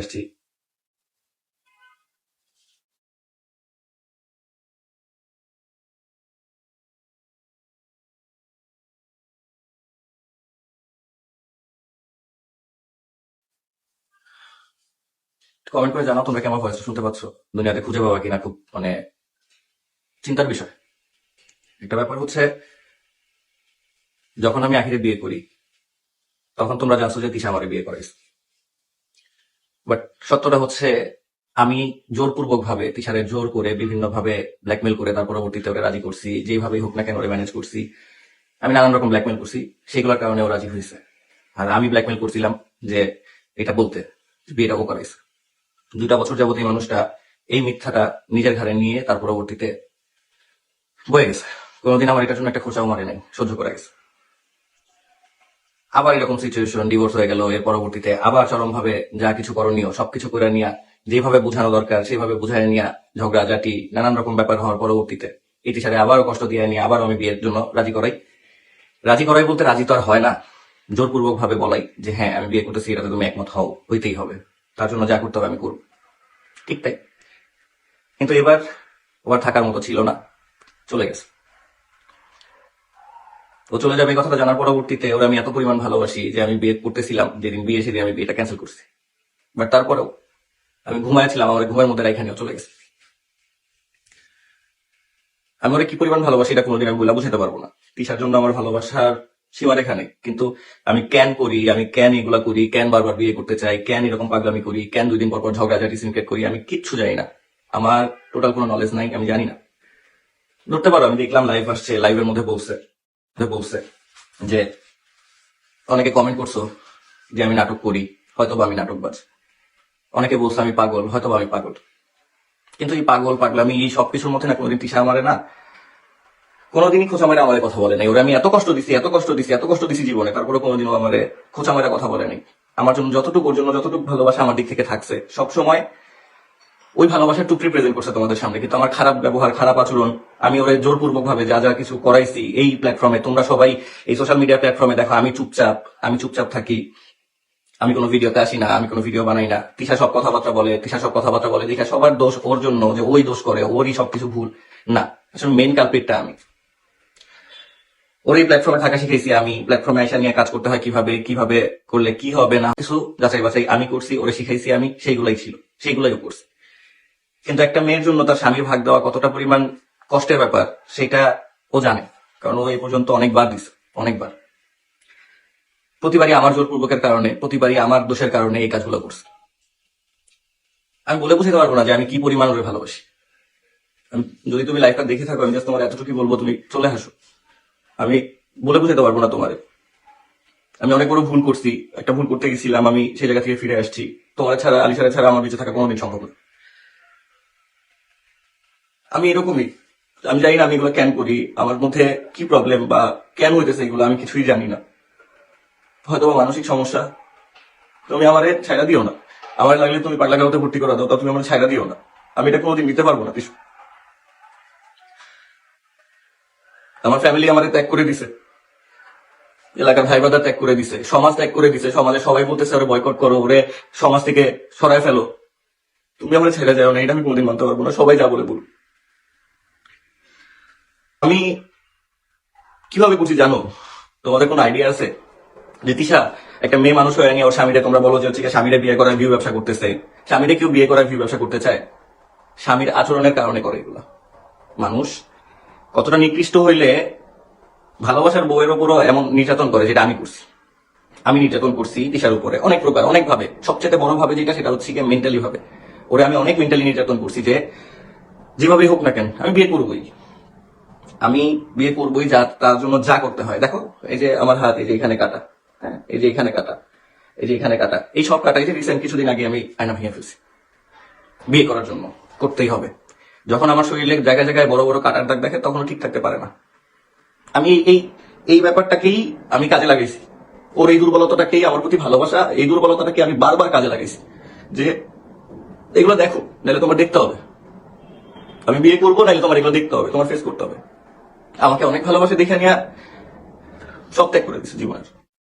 আসছি। কমেন্ট করে জানাও তোমরা কি আমার ভয়েসটা শুনতে পাচ্ছ? দুনিয়াতে খুঁজে পাবা কিনা খুব মানে চিন্তার বিষয়। একটা ব্যাপার হচ্ছে, যখন আমি আখিরে বিয়ে করি, তখন তোমরা জানছো যে তিশা আমারে বিয়ে করাইছে। বাট সত্যটা হচ্ছে, আমি জোরপূর্বক ভাবে তিশারে জোর করে বিভিন্ন ভাবে ব্ল্যাকমেল করে তার পরবর্তীতে ওরা রাজি করছি যেভাবেই হোক না কেন ওরা ম্যানেজ করছি, আমি নানান রকম ব্ল্যাকমেল করছি, সেগুলোর কারণে ও রাজি হয়েছে। আর আমি ব্ল্যাকমেল করছিলাম যে, এটা বলতে বিয়েটা ও করাইছে। দুটা বছর যাবত এই মানুষটা এই মিথ্যাটা নিজের ঘাড়ে নিয়ে তার পরবর্তীতে বয়ে গেছে। কোনোদিন আমার এটার জন্য একটা খোঁচাও মারে নাই, সহ্য করা গেছে। আবার এরকম সিচুয়েশন ডিভোর্স হয়ে গেল, এর পরবর্তীতে আবার চরম ভাবে যা কিছু করণীয়, সবকিছু করে নিয়ে, যেভাবে বোঝানো দরকার, সেভাবে বুঝায় নিয়ে ঝগড়া জাটি নানান রকম ব্যাপার হওয়ার পরবর্তীতে। ইতি সাথে আবারও কষ্ট দিয়ে নিয়ে আবার আমি বিয়ের জন্য রাজি করাই। রাজি করাই বলতে রাজি তো আর হয় না। জোরপূর্বক ভাবে বলাই যে হ্যাঁ আমি বিয়ে করতেছি, এটাতে তুমি একমত হও, হইতেই হবে। তার জন্য যা করতে হবে আমি করব। ঠিক তাই। কিন্তু এবার ওর থাকার মতো ছিল না। চলে গেছে। ও চলে যাবে, এই কথাটা জানার পরবর্তীতে ওরা আমি এত পরিমাণ ভালোবাসি যে আমি বিয়ে করতেছিলাম, যেদিন বিয়ে সেদিন আমি বিয়েটা ক্যান্সেল করছি। বাট তারপরেও আমি ঘুমাইছিলাম আমার ঘুমের মধ্যে এখানেও চলে গেছে। আমি ওরা কি পরিমাণ ভালোবাসি এটা কোনোদিন আমি বলে বুঝাতে পারব না। তিসার জন্য আমার ভালোবাসার সীমারেখা নেই। কিন্তু আমি ক্যান করি, আমি ক্যান এগুলা করি ক্যান বারবার বিয়ে করতে চাই ক্যান এরকম পাগলামি করি ক্যান দুই দিন পর পর ঝগড়াঝাটি সিনক্রেট করি, আমি কিচ্ছু জানি না। আমার টোটাল কোনো নলেজ নাই, আমি জানি না। ধরতে পারো, আমি দেখলাম লাইভ আসছে লাইভের মধ্যে বলছে। বলছে যে, অনেকে কমেন্ট করছ যে আমি নাটক করি হয়তো বা আমি নাটকবাজ। অনেকে বলছে আমি পাগল হয়তো আমি পাগল। কিন্তু এই পাগল, পাগলামি, এই সবকিছুর মধ্যে না কোনোদিন তিসা মারে না, কোনোদিনই খোঁচা মারে আমাদের কথা বলে নাই। ওরা আমি এত কষ্ট দিছি, এত কষ্ট দিছি, এত কষ্ট দিছি জীবনে তারপরে কোনোদিনও আমার খোঁচা মারা কথা বলে নাই। আমার জন্য যতটুকু ওর জন্য, যতটুকু ভালোবাসা আমার দিক থেকে থাকছে সব সময় ওই ভালোবাসার টুকরি প্রেজেন্ট করছে তোমাদের সামনে, কিন্তু আমার খারাপ ব্যবহার, খারাপ আচরণ, আমি ওরা জোরপূর্বক ভাবে যা যা কিছু করাইছি এই প্ল্যাটফর্মে তোমরা সবাই এই সোশ্যাল মিডিয়া প্ল্যাটফর্মে দেখো, আমি চুপচাপ আমি চুপচাপ থাকি। আমি কোনো ভিডিওতে আসি না, আমি কোনো ভিডিও বানাই না। তিশা সব কথাবার্তা বলে, তিশা সব কথাবার্তা বলে, তিশা সবার দোষ ওর জন্য যে ওই দোষ করে, ওরই সবকিছু ভুল। না, আসলে মেন কালপিটটা আমি। ওর এই প্ল্যাটফর্মে থাকা শিখেছি আমি প্ল্যাটফর্মে এসে নিয়ে কাজ করতে হয় কীভাবে কীভাবে করলে কি হবে না, কিছু যাচাই বাছাই আমি করছি, ওরে শিখাইছি আমি, সেইগুলাই ছিল, সেইগুলাই করছি। কিন্তু একটা মেয়ের জন্য তার স্বামীর ভাগ দেওয়া কতটা পরিমাণ কষ্টের ব্যাপার, সেটা ও জানে। কারণ ও এই পর্যন্ত অনেকবার দিছে, অনেকবার। প্রতিবারই আমার জোরপূর্বকের কারণে, প্রতিবারই আমার দোষের কারণে এই কাজগুলো করছে। আমি বলে বুঝতে পারব না যে আমি কি পরিমাণ ওরে ভালোবাসি। যদি তুমি লাইফটা দেখে থাকো, আমি জাস্ট তোমার এতটুকু বলব, তুমি চলে আসো। আমি বলে বুঝাতে পারব না তোমারে। আমি অনেক বড় ভুল করছি, একটা ভুল করতে গেছিলাম, আমি সেই জায়গা থেকে ফিরে আসছি। তোমার ছাড়া আলিশারা ছাড়া আমার বেঁচে থাকা কোনোদিন সম্ভব না। আমি এরকমই। আমি জানি না আমি এগুলো কেন করি, আমার মধ্যে কি প্রবলেম বা কেন হইতেছে এগুলো আমি কিছুই জানি না। হয়তো মানসিক সমস্যা। তুমি আমারে ছাইরা দিও না। আমার লাগলে তুমি পাগলা গাঁওতে ভর্তি করা দাও তা তুমি আমার ছাইরা দিও না। আমি এটা কোনোদিন নিতে পারব না কিছু। আমার ফ্যামিলি আমারে ত্যাগ করে দিছে। এলাকার ভাই বাদা ত্যাগ করে দিছে, সমাজ ত্যাগ করে দিছে, সমাজে সবাই বলতেছে ওরে বয়কট করো, ওরে সমাজ থেকে সরায় ফেলো। তুমি আমার ছেড়ে যাও না, এটা আমি কোনোদিন মানতে পারব না, সবাই যা বলে বল আমি কীভাবে করছি জানো? তোমাদের কোনো আইডিয়া আছে? যে তিশা একটা মেয়ে মানুষ হয়ে ওর স্বামীরে তোমরা বলো যে হচ্ছে স্বামীরে বিয়ে করার ভিউ ব্যবসা করতেছে। স্বামীরে কেউ বিয়ে করার ভিউ ব্যবসা করতে চায়? স্বামীর আচরণের কারণে করে এগুলা। মানুষ কতটা নিকৃষ্ট হইলে ভালোবাসার বউয়ের উপরও এমন নির্যাতন করে যেটা আমি করছি। আমি নির্যাতন করছি দিশার উপরে অনেক প্রকার অনেক ভাবে সবচেয়ে বড় ভাবে যেটা, সেটা হচ্ছে মেন্টালি ভাবে। ওরে আমি অনেক মেন্টালি নির্যাতন করছি যে, যেভাবেই হোক না কেন, আমি বিয়ে করবই। আমি বিয়ে করবোই যা, তার জন্য যা করতে হয়। দেখো, এই যে আমার হাত, এই যে এখানে কাটা হ্যাঁ এই যে এখানে কাটা, এই যে এখানে কাটা, এই সব কাটা এই যে রিসেন্ট কিছুদিন আগে আমি আয়না ভেঙে ফেলছি। বিয়ে করার জন্য, করতেই হবে। যখন আমার শরীরে জায়গায় জায়গায় বড় বড় কাটার দাগ দেখে তখন ঠিক থাকতে পারে না। আমি এই- এই ব্যাপারটাকেই আমি কাজে লাগাইছি। ওর এই দুর্বলতাটাকেই, আমার প্রতি ভালোবাসা, এই দুর্বলতাটাকে আমি বারবার কাজে লাগাইছি। যে এগুলো দেখো, নাহলে তোমার দেখতে হবে। আমি বিয়ে করব, নাহলে তোমার এগুলো দেখতে হবে, তোমার ফেস করতে হবে। আমাকে অনেক ভালোবাসে দেখে নিয়ে সব ত্যাগ করে দিচ্ছে জীবনের